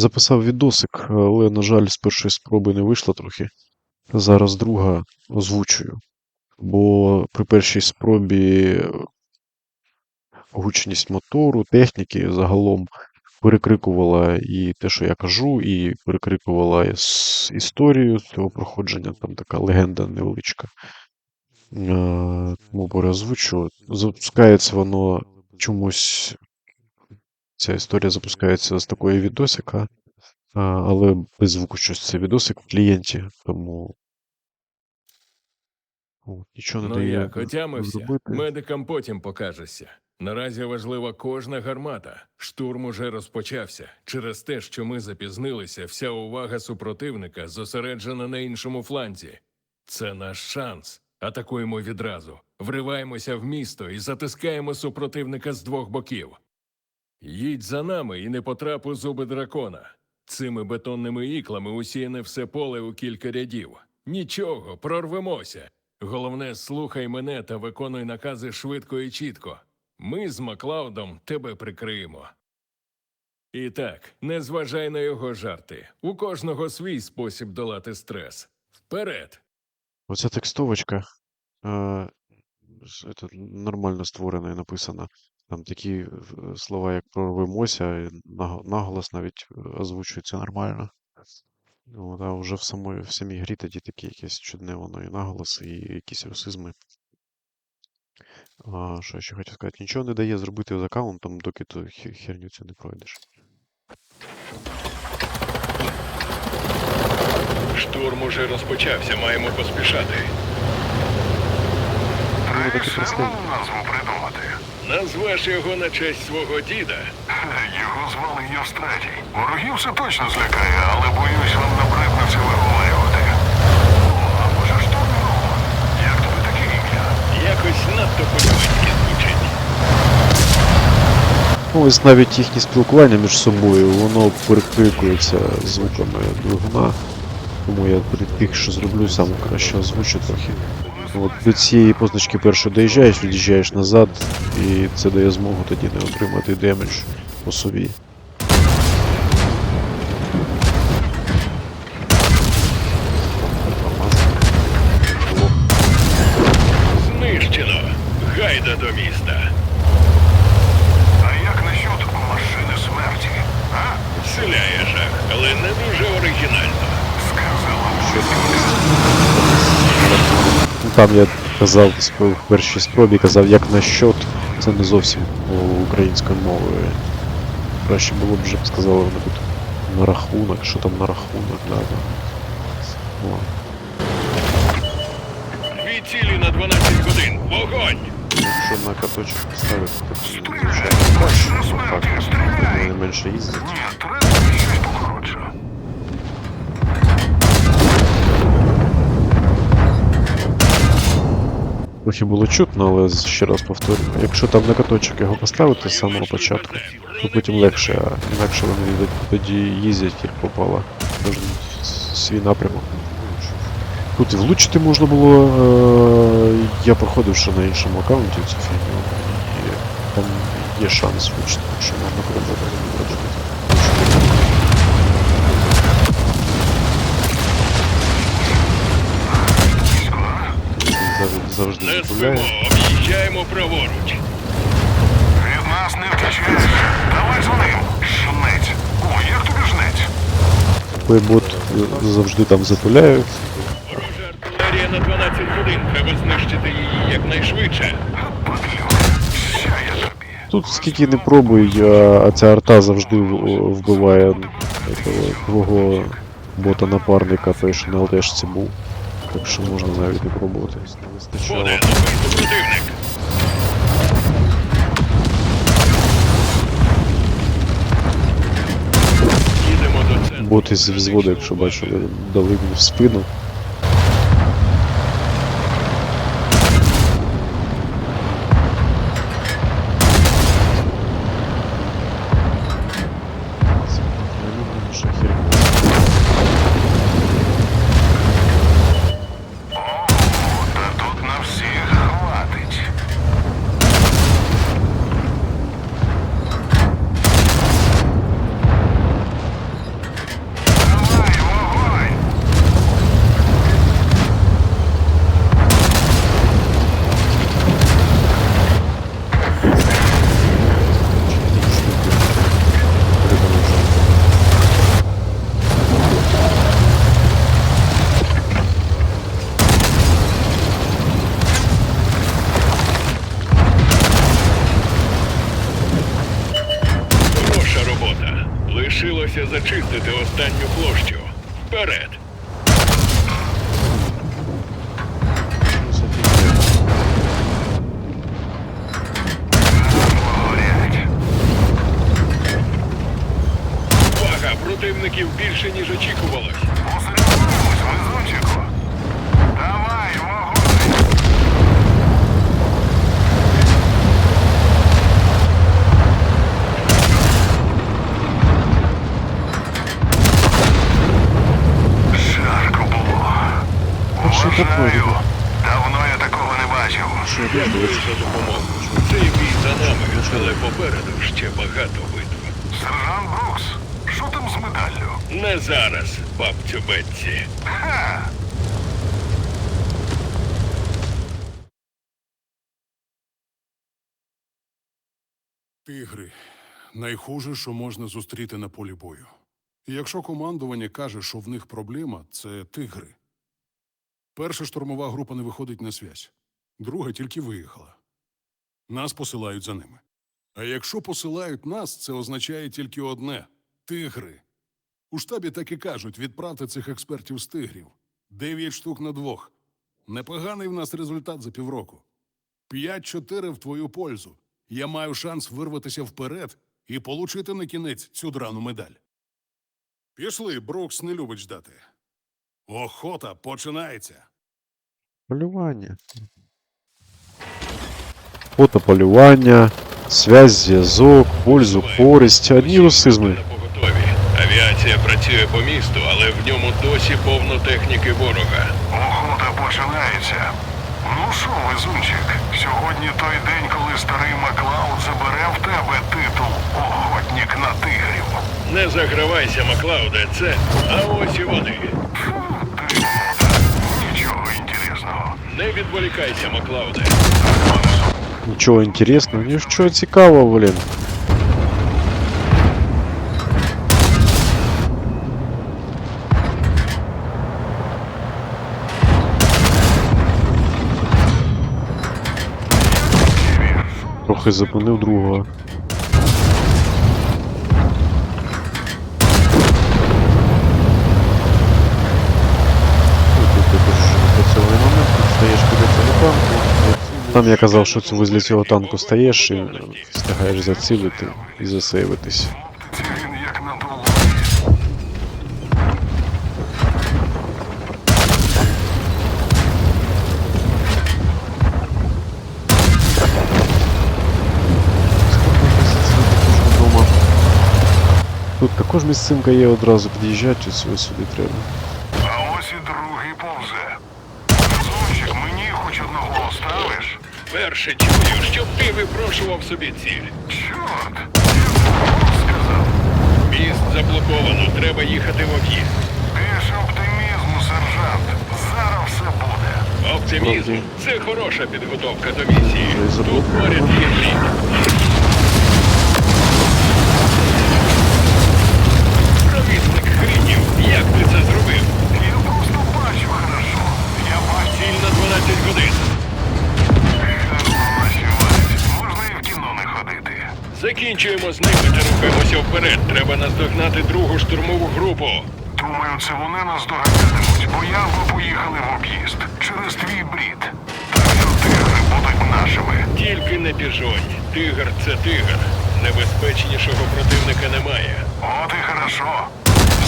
Записав відосик, але, на жаль, з першої спроби не вийшло трохи. Зараз друга озвучую. Бо при першій спробі гучність мотору, техніки загалом перекрикувала і те, що я кажу, і перекрикувала іс- історію цього проходження, там така легенда невеличка. Е, Тому переозвучу. Запускається воно чомусь. Ця історія запускається з такої відосика, але без звуку щось це відосик в клієнті, тому от, нічого не Ну дає як, отямився? Медикам потім покажешся. Наразі важлива кожна гармата. Штурм уже розпочався. Через те, що ми запізнилися, вся увага супротивника зосереджена на іншому фланзі. Це наш шанс. Атакуємо відразу. Вриваємося в місто і затискаємо супротивника з двох боків. Їдь за нами і не потрап у зуби дракона. Цими бетонними іклами усіяне все поле у кілька рядів. Нічого, прорвемося. Головне, слухай мене та виконуй накази швидко і чітко. Ми з Маклаудом тебе прикриємо. І так, не зважай на його жарти. У кожного свій спосіб долати стрес. Вперед! Оця текстовочка е, нормально створена і написана. Там такі е, слова, як прорвемося, наголос навіть е, озвучується нормально. От, а вже в самої, в самій грі тоді такі якесь чудне воно і наголоси, і якісь русизми. А, що я ще хотів сказати? Нічого не дає зробити з аккаунтом, доки хе- херню цю не пройдеш. Штурм уже розпочався, маємо поспішати. Ну, таке назву придумати. Назвеш його на честь свого діда. Його звали Євстратій. Ворогів це точно злякає, але боюсь вам набридно це виговорювати. О, а може штурмом? Як тобі таке ім'я? Якось надто по-людськи звучить. Ну, ось навіть їхнє спілкування між собою, воно перекрикується звуками двигуна. Тому я при тих, що зроблю, сам краще озвучу трохи. От до цієї позначки першої доїжджаєш, від'їжджаєш назад, і це дає змогу тоді не отримати демедж по собі. Там я казав в першій спробі, казав як на счет, це не зовсім українською мовою. Краще було б вже б сказали вони тут на рахунок, що там на рахунок, да, да. Дві цілі на 12 годин. Вогонь! Якщо на каточок поставити, то вони Стріляй! менше їздять. Трохи було чутно, але ще раз повторюю. Якщо там на каточок його поставити з самого початку, то потім легше, а інакше вони тоді їздять як попало. Кожен свій напрямок. Тут і влучити можна було. е, Я проходив ще на іншому аккаунті цю фігню. І там є шанс влучити, якщо можна пробувати. Завжди, Не об'їжджаємо праворуч. Від нас не втечеш. Давай за ним. Жнець. О, як тобі жнець? Той завжди там запиляє. Ворожа артилерія на 12 годин. Треба знищити її якнайшвидше. Тобі. Тут скільки не пробуй, а, а ця арта завжди в- вбиває этого, твого бота-напарника, той, що на ЛТшці був. Так що можна навіть не пробувати. Не вистачало. Буде, супротивник. Їдемо до центру. Боти з взводу, якщо бачили, дали мені в спину. Зачистити останню площу. Вперед! Увага! Противників більше, ніж очікувалось. Посеред везунчику. Давай, вогонь. Жарко було. А що таке? Вважаю, давно я такого не Що Дякую за допомогу. Цей бій за нами, але попереду ще багато битв. Сержант Брукс, що там з медаллю? Не зараз, бабцю Бетці. Ха! Тигри найхуже, що можна зустріти на полі бою. І якщо командування каже, що в них проблема, це тигри. Перша штурмова група не виходить на связь, друга тільки виїхала. Нас посилають за ними. А якщо посилають нас, це означає тільки одне тигри. У штабі так і кажуть: відправте цих експертів з тигрів. Дев'ять штук на двох. Непоганий в нас результат за півроку. П'ять-чотири в твою пользу. Я маю шанс вирватися вперед і получити на кінець цю драну медаль. Пішли, Брукс не любить ждати. Охота починається. Полювання. Фото полювання, связь, зв'язок, пользу, користь. Одні русизми. Авіація працює по місту, але в ньому досі повно техніки ворога. Охота починається. Ну що, везунчик, сьогодні той день, коли старий Маклауд забере в тебе титул Охотник на тигрів. Не загравайся, Маклауде, це. А ось і вони. Фу, ти. Нічого інтересного. Не відволікайся, Маклауде. Нічого інтересного, нічого цікавого, блін. Трохи зупинив другого. Там я казав, що це возле цього танку стаєш і е, встигаєш зацілити і засейвитись. Тут також місцинка є одразу під'їжджати, ось сюди треба. А ось і другий повзе. Везунчик, мені хоч одного оставиш? Перше чую, щоб ти випрошував собі ціль. Чорт, сказав. Міст заблоковано, треба їхати в об'їзд. Більше оптимізму, сержант. Зараз все буде. Оптимізм це хороша підготовка до місії. Тут поряд є. Треба наздогнати другу штурмову групу. Думаю, це вони нас доганятимуть, бо я би поїхали в об'їзд через твій брід. Так що тигри будуть нашими. Тільки не біжонь. Тигр це тигр. Небезпечнішого противника немає. От і хорошо.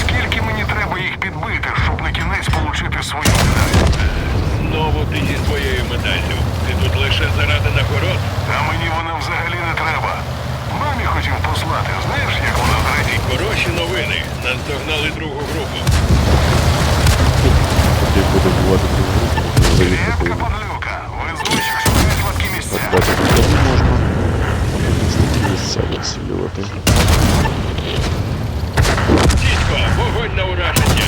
Скільки мені треба їх підбити, щоб на кінець получити свою медаль? Знову ти зі своєю медаллю. Ти тут лише заради нагород. А мені вона взагалі не треба. Мамі хотів послати, знаєш, як вона зрадіє? Хороші новини. Наздогнали другу групу. Тоді буде бувати другу групу. Крепка подлюка. Везучих шукають слабкі місця. Можна. Місця. Дідько, вогонь на ураження.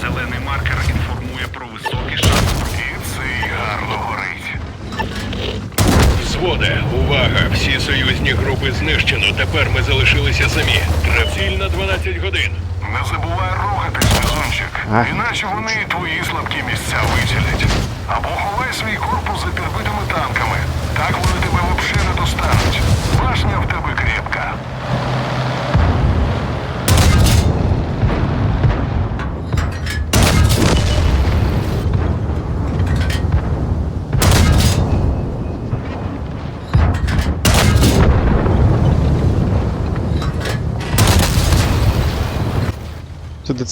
Зелений маркер інформує про високий шанс. І цей гарно горить. Взводе, увага! Всі союзні групи знищено. Тепер ми залишилися самі. Треба на 12 годин. Не забувай рухатись, везунчик. Іначе вони і твої слабкі місця виділять. Або ховай свій корпус за підбитими танками.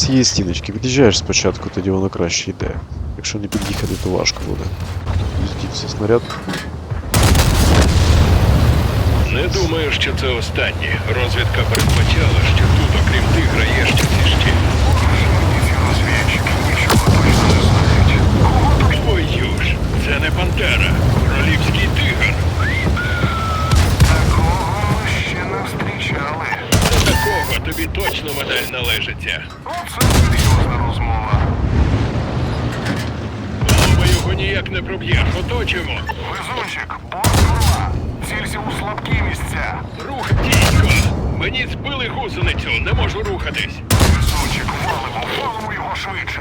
Цієї стіночки. Від'їжджаєш спочатку, тоді воно краще йде. Якщо не під'їхати, то важко буде. Здівся снаряд. Не думаю, що це останнє. Розвідка передбачала, що тут, окрім тигра, є ще ці ще. Твою ж, це не пантера, королівський тигр. Тобі точно медаль належиться. Оце серйозна розмова. Голова його ніяк не проб'єш, оточимо. Везунчик, борт Цілься у слабкі місця. Рух дійко. Мені збили гусеницю, не можу рухатись. Везунчик, валимо, валимо його швидше.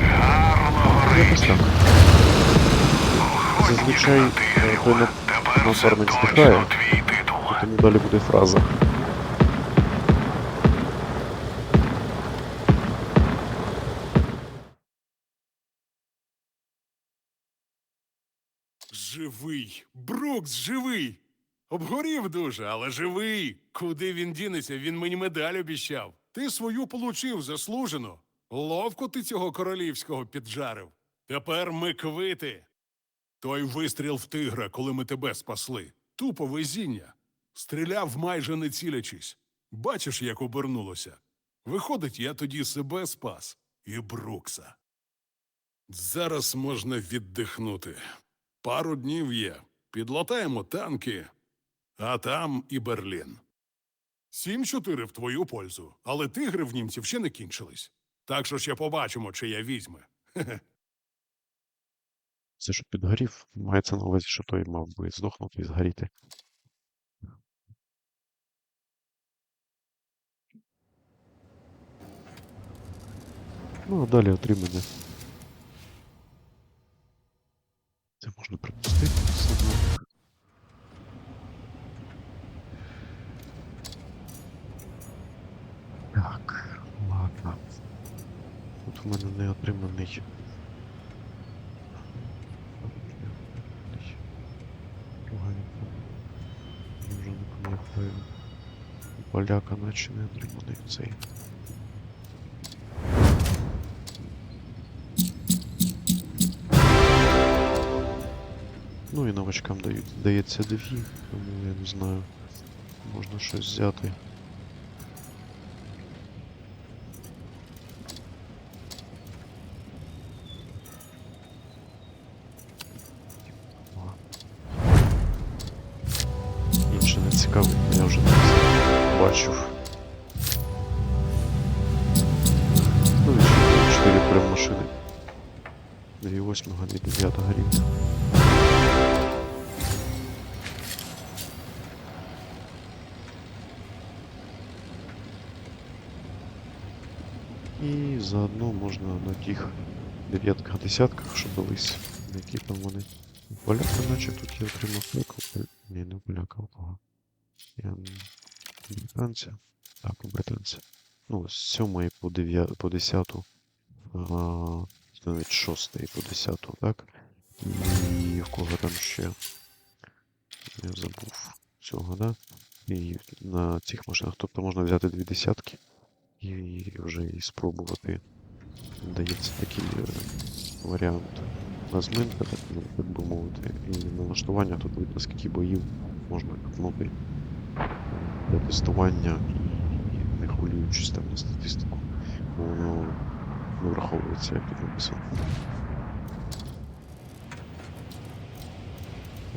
Гарно горить. Зазвичай е, здихає, твій титул. тому далі буде фраза. Живий! Брукс живий! Обгорів дуже, але живий. Куди він дінеться? Він мені медаль обіщав. Ти свою получив заслужено. Ловко ти цього королівського піджарив. Тепер ми квити. Той вистріл в тигра, коли ми тебе спасли. Тупо везіння. Стріляв майже не цілячись. Бачиш, як обернулося. Виходить, я тоді себе спас і Брукса. Зараз можна віддихнути. Пару днів є. Підлатаємо танки, а там і Берлін. Сім-чотири в твою пользу, але тигри в німців ще не кінчились. Так що ще побачимо, чи я візьме. Це що підгорів, мається на увазі, що той мав би здохнути і згоріти. Ну, а далі отримання. Це можна пропустити все одно. Так, ладно. Тут у мене не отриманий Погані Я вже не пам'ятаю. У Поляка наче не отриманий цей. Ну і новачкам дають, дається дві, тому я не знаю. Можна щось взяти. Я вже бачив. Ну і 4 прям машини. 2 восьмого, 2 дев'ятого рівня. І заодно можна на тих дев'ятках, десятках, що дались, які там вони. Поляка, наче тут я отримав прикол. Ні, не поляка, у кого. Я м, у британця. Так, британця. Ну, з 7 по 9, по 10, а, навіть 6 по 10, так? І в кого там ще. Я забув цього, да? І на цих машинах, тобто можна взяти дві десятки і вже і спробувати. Дається такий е, варіант розминка, так, би мовити, і налаштування тут видно, скільки боїв можна копнути для тестування і не хвилюючись там на статистику, бо воно не враховується, як я написав.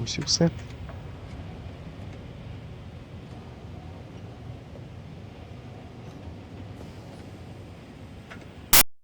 Ось і все.